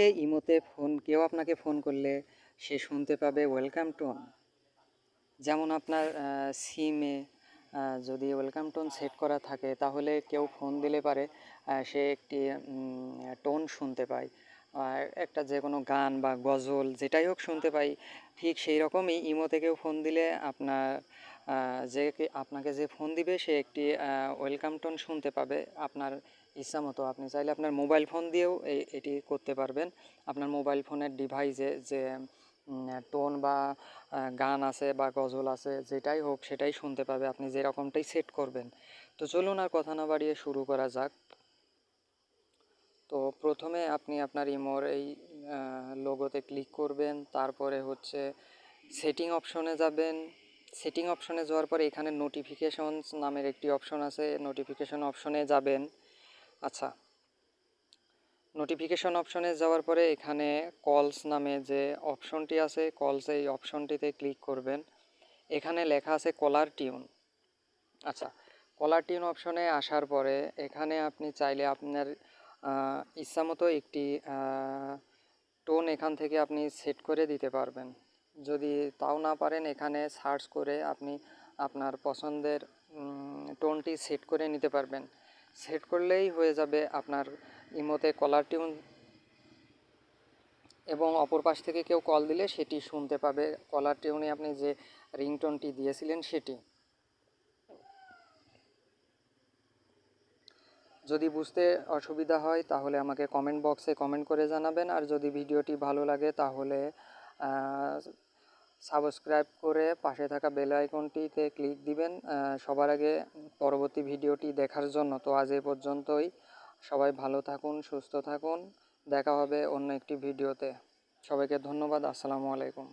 কে ইমোতে ফোন, কেউ আপনাকে ফোন করলে সে শুনতে পাবে ওয়েলকাম টোন যেমন আপনার সিমে যদি ওয়েলকাম টোন সেট করা থাকে, তাহলে কেউ ফোন দিলে পারে সে একটি টোন শুনতে পায়। আর একটা যে কোনো গান বা গজল, যেটাই হোক শুনতে পাই ঠিক সেই রকমই ইমো থেকেও ফোন দিলে আপনার যে আপনাকে যে ফোন দিবে সে একটি ওয়েলকাম টোন শুনতে পাবে আপনার ইচ্ছা মতো। আপনি চাইলে আপনার মোবাইল ফোন দিয়েও এটি করতে পারবেন। আপনার মোবাইল ফোনের ডিভাইসে যে টোন বা গান আছে বা গজল আছে, যেটাই হোক সেটাই শুনতে পাবে। আপনি যেরকমটাই সেট করবেন। তো চলুন আর কথা না বাড়িয়ে শুরু করা যাক। তো প্রথমে আপনি আপনার ইমোর এই লোগোতে ক্লিক করবেন। তারপরে হচ্ছে সেটিং অপশনে যাবেন। সেটিং অপশনে যাওয়ার পরে এখানে নোটিফিকেশনস নামের একটি অপশন আছে। নোটিফিকেশন অপশনে যাবেন। আচ্ছা। নোটিফিকেশন অপশনে যাওয়ার পরে এখানে কলস নামে যে অপশনটি আছে কলস এই অপশনটিতে ক্লিক করবেন। এখানে লেখা আছে কলার টিউন আচ্ছা। কলার টিউন অপশনে আসার পরে এখানে আপনি চাইলে আপনার ইচ্ছামতো একটি টোন এখান থেকে আপনি সেট করে দিতে পারবেন। যদি তাও না পারেন, এখানে সার্চ করে আপনি আপনার পছন্দের টোনটি সেট করে নিতে পারবেন। সেট করলেই হয়ে যাবে আপনার ইমোতে কলার টিউন এবং অপর পাশ থেকে কেউ কল দিলে সেটি শুনতে পাবে। কলার টিউনে আপনি যে রিংটোনটি দিয়েছিলেন সেটি। যদি বুঝতে অসুবিধা হয়, তাহলে আমাকে কমেন্ট বক্সে কমেন্ট করে জানাবেন। আর যদি ভিডিওটি ভালো লাগে, তাহলে সাবস্ক্রাইব করে পাশে থাকা বেল আইকনটিতে ক্লিক দিবেন সবার আগে পরবর্তী ভিডিওটি দেখার জন্য। তো আজ এ পর্যন্তই। সবাই ভালো থাকুন, সুস্থ থাকুন। দেখা হবে অন্য একটি ভিডিওতে সবাইকে ধন্যবাদ। আসসালামু আলাইকুম।